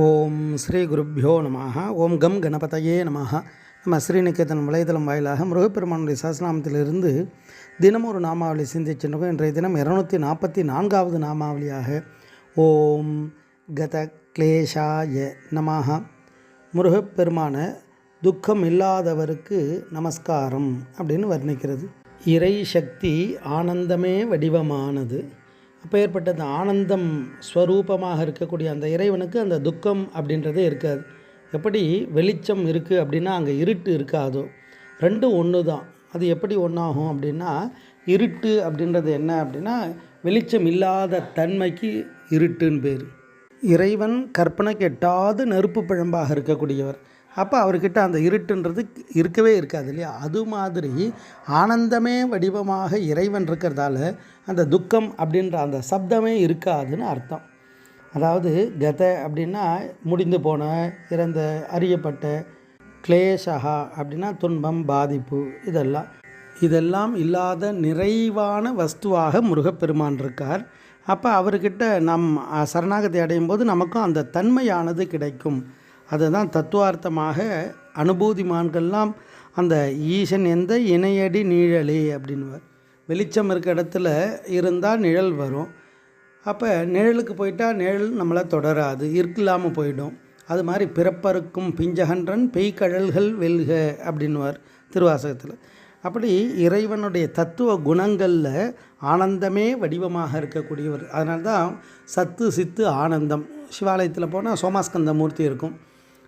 ஓம் ஸ்ரீ குருப்பியோ நம ஓம் கம் கணபதையே நம நம்ம ஸ்ரீநிகேதன் வலைதளம் வாயிலாக முருகப்பெருமானுடைய சாசனாமத்திலிருந்து தினம் ஒரு நாமாவளி சிந்திச்சிருக்கோம் இன்றைய தினம் இரநூத்தி நாற்பத்தி நான்காவது நாமாவளியாக ஓம் கத கிளேஷாய நமாக முருகப்பெருமான துக்கம் இல்லாதவருக்கு நமஸ்காரம் அப்படின்னு வர்ணிக்கிறது. இறை சக்தி ஆனந்தமே வடிவமானது. அப்பேற்பட்ட அந்த ஆனந்தம் ஸ்வரூபமாக இருக்கக்கூடிய அந்த இறைவனுக்கு அந்த துக்கம் அப்படின்றதே இருக்காது. எப்படி வெளிச்சம் இருக்குது அப்படின்னா அங்கே இருட்டு இருக்காதோ. ரெண்டும் ஒன்று தான் அது எப்படி ஒன்றாகும் அப்படின்னா இருட்டு அப்படின்றது என்ன அப்படின்னா வெளிச்சம் இல்லாத தன்மைக்கு இருட்டுன்னு பேர். இறைவன் கற்பனைக்கு எட்டாத நெருப்பு பிழம்பாக இருக்கக்கூடியவர். அப்போ அவர்கிட்ட அந்த இருட்டுன்றது இருக்கவே இருக்காது இல்லையா? அது மாதிரி ஆனந்தமே வடிவமாக இறைவன் இருக்கிறதால அந்த துக்கம் அப்படின்ற அந்த சப்தமே இருக்காதுன்னு அர்த்தம். அதாவது கத அப்படின்னா முடிந்து போன இறந்த அறியப்பட்ட கிளேஷகா அப்படின்னா துன்பம் பாதிப்பு இதெல்லாம். இதெல்லாம் இல்லாத நிறைவான வஸ்துவாக முருகப்பெருமான் இருக்கார். அப்போ அவர்கிட்ட நம் சரணாகதி அடையும் போது நமக்கும் அந்த தன்மையானது கிடைக்கும். அதுதான் தத்துவார்த்தமாக அனுபூதிமான்கள்லாம் அந்த ஈசன் எந்த இணையடி நிழலே அப்படின்னுவார். வெளிச்சம் இருக்க இடத்துல இருந்தால் நிழல் வரும். அப்போ நிழலுக்கு போயிட்டால் நிழல் நம்மளை தொடராது இருக்கில்லாமல் போயிடும். அது மாதிரி பிறப்பருக்கும் பிஞ்சகன்றன் பெய்கழல்கள் வெல்க அப்படின்னுவார் திருவாசகத்தில். அப்படி இறைவனுடைய தத்துவ குணங்களில் ஆனந்தமே வடிவமாக இருக்கக்கூடியவர். அதனால தான் சத்து சித்து ஆனந்தம். சிவாலயத்தில் போனால் சோமாஸ்கந்த மூர்த்தி இருக்கும்.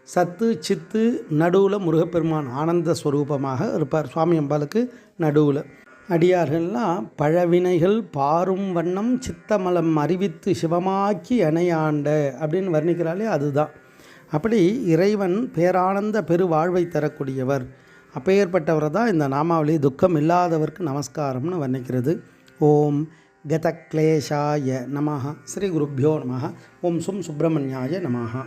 சத்து சித்து நடுவில் முருகப்பெருமான் ஆனந்த ஸ்வரூபமாக இருப்பார் சுவாமி அம்பாளுக்கு நடுவில். அடியார்கள்லாம் பழவினைகள் பாரும் வண்ணம் சித்தமலம் அறிவித்து சிவமாக்கி அணையாண்ட அப்படின்னு வர்ணிக்கிறாலே அதுதான். அப்படி இறைவன் பேரானந்த பெருவாழ்வை தரக்கூடியவர். அப்பேற்பட்டவர் தான் இந்த நாமாவளி துக்கம் இல்லாதவருக்கு நமஸ்காரம்னு வர்ணிக்கிறது. ஓம் கதக்லேஷாய நமஹ. ஸ்ரீ குருப்பியோ நமஹ. ஓம் சும் சுப்பிரமணியாய நமஹா.